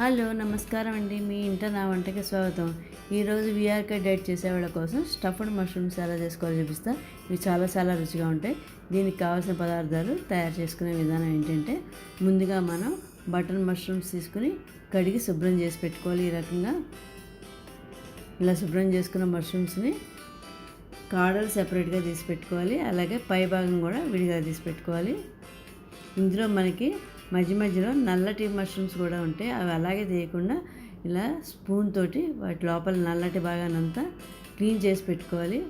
Hello నమస్కారం అండి. మీ ఇంట నా వంటకి స్వాగతం. ఈరోజు వీఆర్కే డైట్ చేసేవాళ్ళ కోసం స్టఫ్డ్ మష్రూమ్స్ ఎలా చేసుకోవాలో చూపిస్తా. ఇవి చాలా చాలా రుచిగా ఉంటాయి. దీనికి కావాల్సిన పదార్థాలు తయారు చేసుకునే విధానం ఏంటంటే ముందుగా మనం బటన్ మష్రూమ్స్ తీసుకుని కడిగి శుభ్రం చేసి పెట్టుకోవాలి. ఈ రకంగా ఇలా శుభ్రం చేసుకున్న మష్రూమ్స్ని కాడలు సెపరేట్గా తీసి పెట్టుకోవాలి. అలాగే పై భాగం కూడా విడిగా తీసి పెట్టుకోవాలి. ఇందులో మనకి మధ్య మధ్యలో నల్లటి మష్రూమ్స్ కూడా ఉంటాయి. అవి అలాగే తీయకుండా ఇలా స్పూన్ తోటి వాటి లోపల నల్లటి భాగానంతా క్లీన్ చేసి పెట్టుకోవాలి.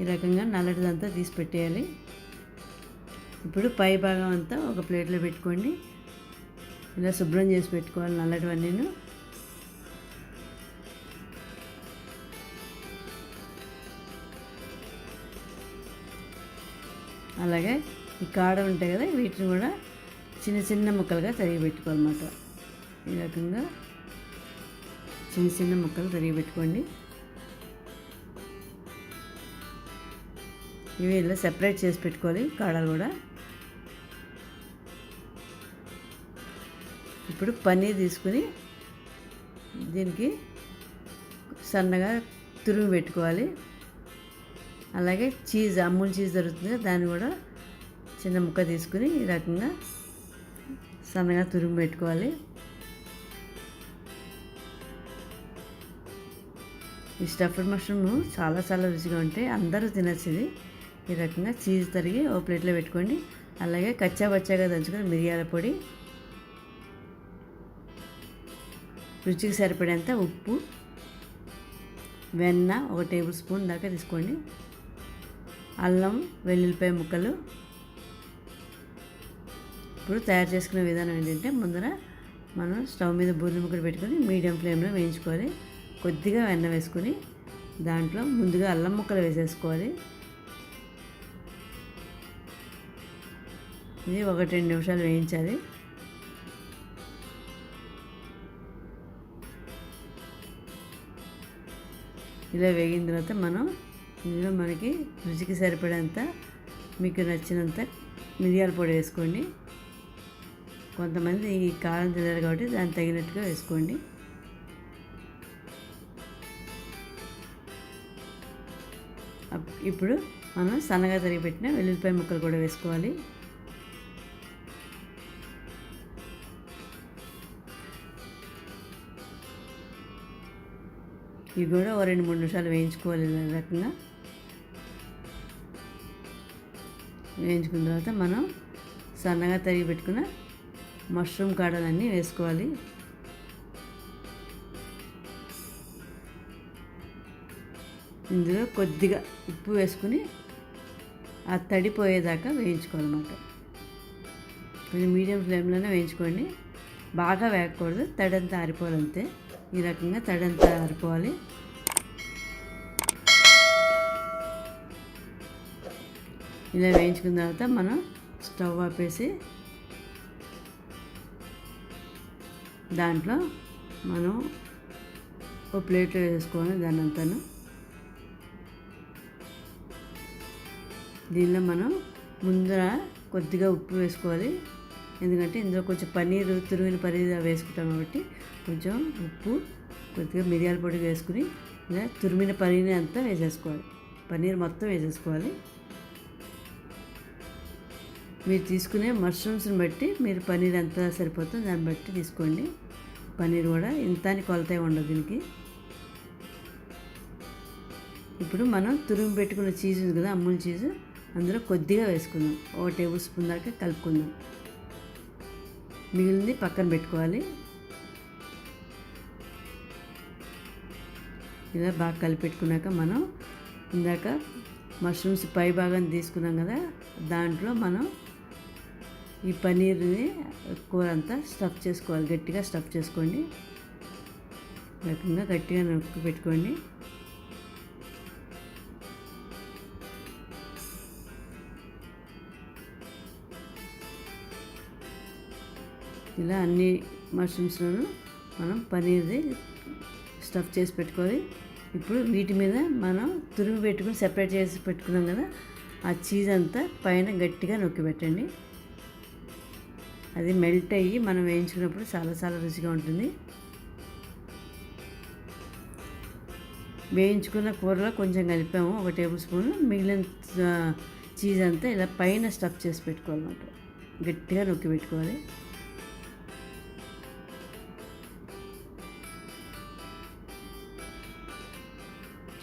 ఈ రకంగా నల్లటిదంతా తీసి పెట్టేయాలి. ఇప్పుడు పై భాగం అంతా ఒక ప్లేట్లో పెట్టుకోండి. ఇలా శుభ్రం చేసి పెట్టుకోవాలి నల్లటివన్నీను. అలాగే ఈ కాడ ఉంటాయి కదా వీటిని కూడా చిన్న చిన్న ముక్కలుగా తరిగి పెట్టుకోవాలన్నమాట. ఈ రకంగా చిన్న చిన్న ముక్కలు తరిగి పెట్టుకోండి. ఇవి ఇలా సెపరేట్ చేసి పెట్టుకోవాలి కాడలు కూడా. ఇప్పుడు పన్నీర్ తీసుకుని దీనికి సన్నగా తురుము పెట్టుకోవాలి. అలాగే చీజ్ అమూల్ చీజ్ దొరుకుతుంది దాన్ని కూడా చిన్న ముక్క తీసుకుని ఈ రకంగా సన్నగా తురుము పెట్టుకోవాలి. ఈ స్టఫ్డ్ మష్రూమ్ చాలా చాలా రుచిగా ఉంటాయి అందరూ తినచ్చు ఇది ఈ రకంగా చీజ్ తరిగి ఓ ప్లేట్లో పెట్టుకోండి. అలాగే కచ్చా బచ్చాగా దంచుకొని మిరియాల పొడి రుచికి సరిపడేంత ఉప్పు వెన్న ఒక టేబుల్ స్పూన్ దాకా తీసుకోండి. అల్లం వెల్లుల్లిపాయ ముక్కలు ఇప్పుడు తయారు చేసుకునే విధానం ఏంటంటే ముందర మనం స్టవ్ మీద బూరెల ముక్కలు పెట్టుకొని మీడియం ఫ్లేమ్లో వేయించుకోవాలి కొద్దిగా వెన్న వేసుకొని దాంట్లో ముందుగా అల్లం ముక్కలు వేసేసుకోవాలి. ఇది ఒకటి రెండు నిమిషాలు వేయించాలి. ఇలా వేగిన తర్వాత మనం ఇందులో మనకి రుచికి సరిపడేంత మీకు నచ్చినంత మిరియాల పొడి వేసుకోండి. కొంతమంది ఈ కారం తినరు కాబట్టి దానికి తగినట్టుగా వేసుకోండి. అప్- ఇప్పుడు మనం సన్నగా తరిగి పెట్టిన వెల్లుల్లిపాయ ముక్కలు కూడా వేసుకోవాలి. ఇవి కూడా ఓ రెండు మూడు నిమిషాలు వేయించుకోవాలి రకంగా. వేయించుకున్న తర్వాత మనం సన్నగా తరిగి పెట్టుకున్న మష్రూమ్ కాడలన్నీ వేసుకోవాలి. ఇందులో కొద్దిగా ఉప్పు వేసుకుని ఆ తడిపోయేదాకా వేయించుకోవాలన్నమాట. కొంచెం మీడియం ఫ్లేమ్లోనే వేయించుకోండి. బాగా వేయకూడదు తడంతా ఆరిపోవాలంతే. ఈ రకంగా తడంతా ఆరిపోవాలి. ఇలా వేయించుకున్న తర్వాత మనం స్టవ్ ఆపేసి దాంట్లో మనం ఒక ప్లేట్లో వేసుకోవాలి దాని అంతాను దీనిలో మనం ముందర కొద్దిగా ఉప్పు వేసుకోవాలి. ఎందుకంటే ఇందులో కొంచెం పన్నీరు తురిమిన పన్నీర్ వేసుకుంటాం కాబట్టి కొంచెం ఉప్పు కొద్దిగా మిరియాల పొడి వేసుకుని ఇలా తురిమిన పన్నీర్ అంతా వేసేసుకోవాలి. పన్నీర్ మొత్తం వేసేసుకోవాలి. మీరు తీసుకునే మష్రూమ్స్ని బట్టి మీరు పన్నీర్ ఎంత సరిపోతుందో దాన్ని బట్టి తీసుకోండి. పన్నీర్ కూడా ఇంత అని కొలత ఉండదు దీనికి. ఇప్పుడు మనం తురుము పెట్టుకున్న చీజ్ ఉంది కదా అమూల్ చీజ్ అందులో కొద్దిగా వేసుకుందాం. ఓ టేబుల్ స్పూన్ దాకా కలుపుకుందాం. మిగిలింది పక్కన పెట్టుకోవాలి. ఇలా బాగా కలిపెట్టుకున్నాక మనం ఇందాక మష్రూమ్స్ పై భాగాన్ని తీసుకున్నాం కదా దాంట్లో మనం ఈ పన్నీర్ని కూర అంతా స్టఫ్ చేసుకోవాలి. గట్టిగా స్టఫ్ చేసుకోండి. రకంగా గట్టిగా నొక్కి పెట్టుకోండి. ఇలా అన్ని మష్రూమ్స్లోనూ మనం పన్నీర్ది స్టఫ్ చేసి పెట్టుకోవాలి. ఇప్పుడు వీటి మీద మనం తురుగు పెట్టుకుని సెపరేట్ చేసి పెట్టుకున్నాం కదా ఆ చీజ్ అంతా పైన గట్టిగా నొక్కి పెట్టండి. అది మెల్ట్ అయ్యి మనం వేయించుకున్నప్పుడు చాలా చాలా రుచిగా ఉంటుంది. వేయించుకున్న కూరలో కొంచెం కలిపాము. ఒక టేబుల్ స్పూన్ మిగిలిన చీజ్ అంతా ఇలా పైన స్టఫ్ చేసి పెట్టుకోవాలన్నమాట. గట్టిగా నొక్కి పెట్టుకోవాలి.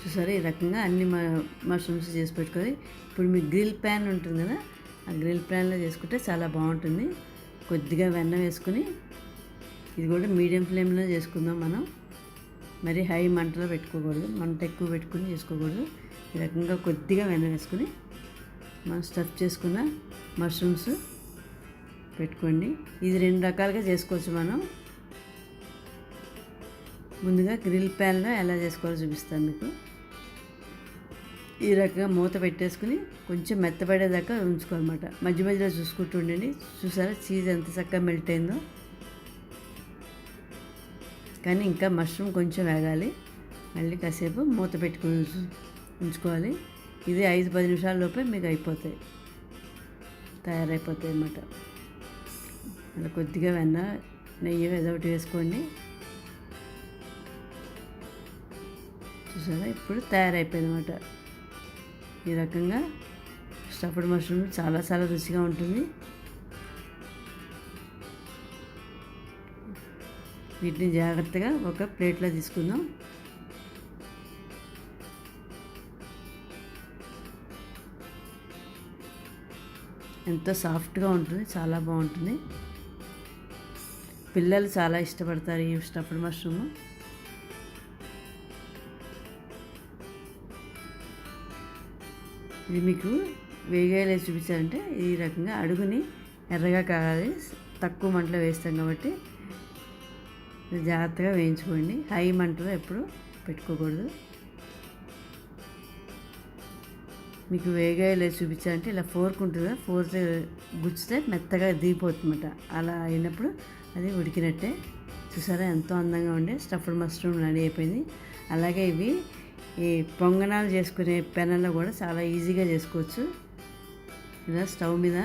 చూసారు ఈ రకంగా అన్ని మష్రూమ్స్ చేసి పెట్టుకోవాలి ఇప్పుడు మీ గ్రిల్ ప్యాన్ ఉంటుంది కదా ఆ గ్రిల్ ప్యాన్లో చేసుకుంటే చాలా బాగుంటుంది. కొద్దిగా వెన్న వేసుకుని ఇది కూడా మీడియం ఫ్లేమ్లో చేసుకుందాం మనం. మరి హై మంటలో పెట్టుకోకూడదు. మంట ఎక్కువ పెట్టుకుని చేసుకోకూడదు. ఈ రకంగా కొద్దిగా వెన్న వేసుకుని మనం స్టఫ్ చేసుకున్న మష్రూమ్స్ పెట్టుకోండి. ఇది రెండు రకాలుగా చేసుకోవచ్చు మనం. ముందుగా గ్రిల్ ప్యాన్లో ఎలా చేసుకోవాలో చూపిస్తాను మీకు. ఈ రకంగా మూత పెట్టేసుకుని కొంచెం మెత్తపడేదాకా ఉంచుకోవాలన్నమాట. మధ్య మధ్యలో చూసుకుంటూ ఉండండి. చూసారా? చీజ్ ఎంత చక్కగా మెల్ట్ అయిందో. కానీ ఇంకా మష్రూమ్ కొంచెం వేగాలి. మళ్ళీ కాసేపు మూత పెట్టుకుని ఉంచుకోవాలి. ఇది ఐదు పది నిమిషాల లోపే మీకు అయిపోతాయి. తయారైపోతాయి అన్నమాట. అలా కొద్దిగా వెన్న నెయ్యి ఏదో ఒకటి వేసుకోండి. చూసారా? ఇప్పుడు తయారైపోయింది అనమాట ఈ రకంగా స్టఫ్డ్ మష్రూమ్ చాలా చాలా రుచిగా ఉంటుంది. వీటిని జాగ్రత్తగా ఒక ప్లేట్లో తీసుకుందాం. ఎంతో సాఫ్ట్గా ఉంటుంది చాలా బాగుంటుంది. పిల్లలు చాలా ఇష్టపడతారు ఈ స్టఫ్డ్ మష్రూమ్. ఇది మీకు వేగాయలే చూపించాలంటే ఈ రకంగా అడుగుని ఎర్రగా కావాలి. తక్కువ మంటలో వేస్తాం కాబట్టి జాగ్రత్తగా వేయించుకోండి. హై మంటలో ఎప్పుడు పెట్టుకోకూడదు. మీకు వేగాయలే చూపించాలంటే ఇలా ఫోర్క్ ఉంటుంది కదా ఫోర్క్ గుచ్చితే మెత్తగా దిగిపోతుందన్నమాట. అలా అయినప్పుడు అది ఉడికినట్టే. చూసారా? ఎంతో అందంగా ఉండే స్టఫ్డ్ మష్రూమ్ రెడీ అయిపోయింది. అలాగే ఇవి ఈ పొంగనాలు చేసుకునే పెనంలో కూడా చాలా ఈజీగా చేసుకోవచ్చు. ఇలా స్టవ్ మీద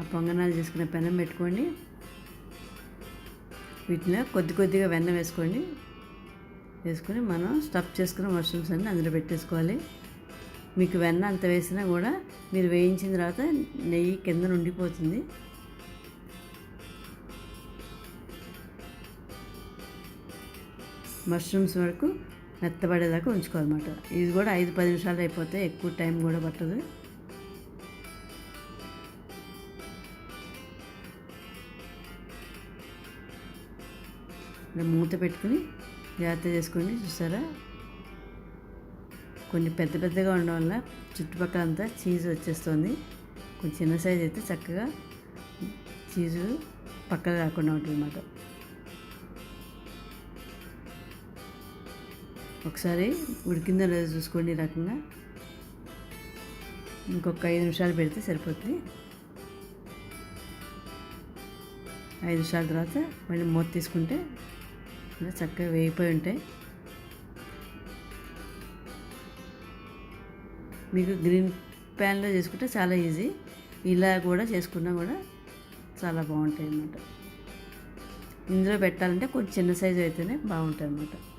ఆ పొంగనాలు చేసుకునే పెనం పెట్టుకోండి. వీటిలో కొద్ది కొద్దిగా వెన్న వేసుకోండి. వేసుకొని మనం స్టఫ్ చేసుకున్న మష్రూమ్స్ అన్నీ అందులో పెట్టేసుకోవాలి. మీకు వెన్న అంత వేసినా కూడా మీరు వేయించిన తర్వాత నెయ్యి కింద ఉండిపోతుంది మష్రూమ్స్ వరకు మెత్తబడేదాకా ఉంచుకోవాలన్నమాట. ఇది కూడా ఐదు పది నిమిషాలు అయిపోతే ఎక్కువ టైం కూడా పట్టదు. మూత పెట్టుకుని జాగ్రత్త చేసుకొని చూసారా కొన్ని పెద్ద పెద్దగా ఉండడం వల్ల చుట్టుపక్కల అంతా చీజ్ వచ్చేస్తుంది. కొంచెం చిన్న సైజ్ అయితే చక్కగా చీజు పక్కన రాకుండా ఉంటుంది అన్నమాట ఒకసారి ఉడికిందో లేదో చూసుకోండి ఈ రకంగా. ఇంకొక ఐదు నిమిషాలు పెడితే సరిపోతుంది ఐదు నిమిషాల తర్వాత మళ్ళీ మూత తీసుకుంటే ఇలా చక్కగా వేగిపోయి ఉంటాయి. మీకు గ్రీన్ ప్యాన్లో చేసుకుంటే చాలా ఈజీ. ఇలా కూడా చేసుకున్నా కూడా చాలా బాగుంటాయి అన్నమాట. ఇందులో పెట్టాలంటే కొంచెం చిన్న సైజు అయితేనే బాగుంటాయి అన్నమాట.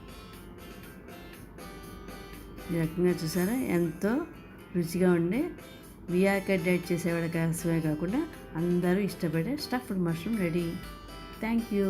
ఈ రకంగా చూసారా? ఎంతో రుచిగా ఉండే వియాక డైట్ చేసేవాళ్ళ కోసమే కాకుండా అందరూ ఇష్టపడే stuffed mushroom ready. Thank you